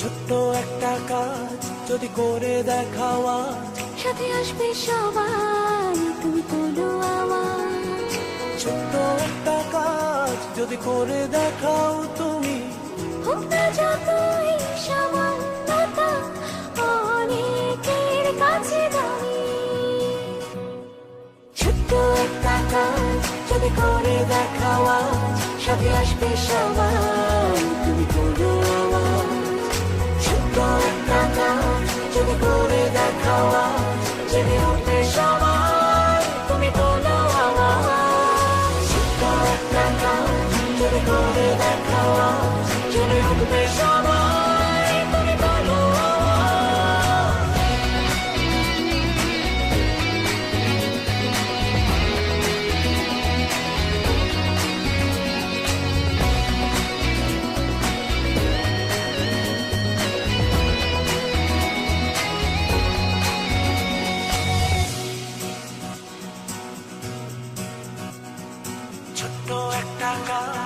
ছোট্ট একটা কাজ যদি করে দেখাও আজ। সাথে আসবে সবাই তুমি তোলো আওয়াজ ছোট্ট একটা কাজ যদি করে দেখাও তুমি। হোক না যতই সামান্যতা অনেকের কাছে দামি। ছোট্ট একটা কাজ যদি করে দেখাও আজ সাথে আসবে সবাই। আজ জেনে উঠবে সবাই ছোট্ট একটা কাজ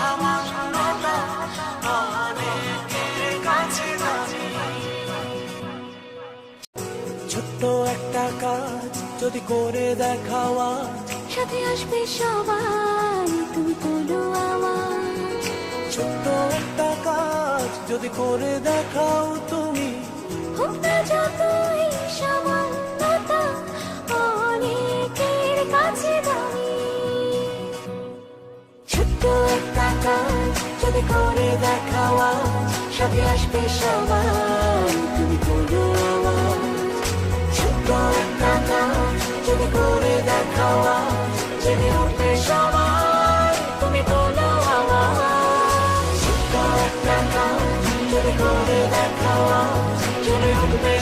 যতই অনেকের কাছে দামি। ছোট্ট একটা কাজ যদি করে দেখাও আজ সাথে আসবে সবাই তুমি তোলো আওয়াজ ছোট্ট একটা কাজ যদি করে দেখাও তুমি হোক না যতই সামান্যতা আসবে সবাই, তুমি করো আওয়াজ ছোট্ট একটা কাজ, যদি করে দেখাও জেনে উঠবে সবাই, তুমি বলো আওয়াজ ছোট্ট একটা কাজ, যদি করে দেখাও জেনে উঠবে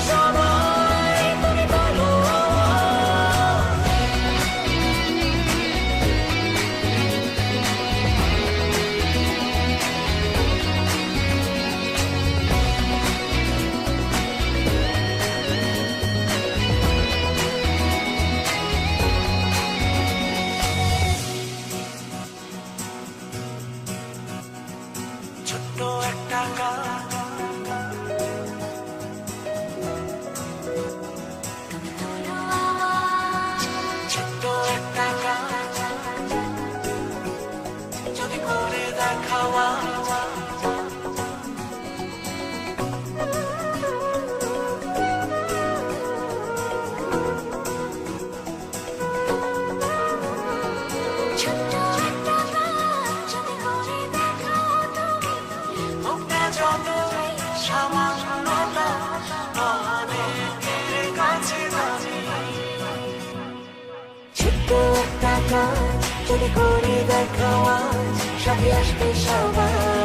যদি করে দেখাও যতই অনেকের কাছে ছোট্ট একটা কাজ যদি করে দেখাও আজ সাথে আসবে সবাই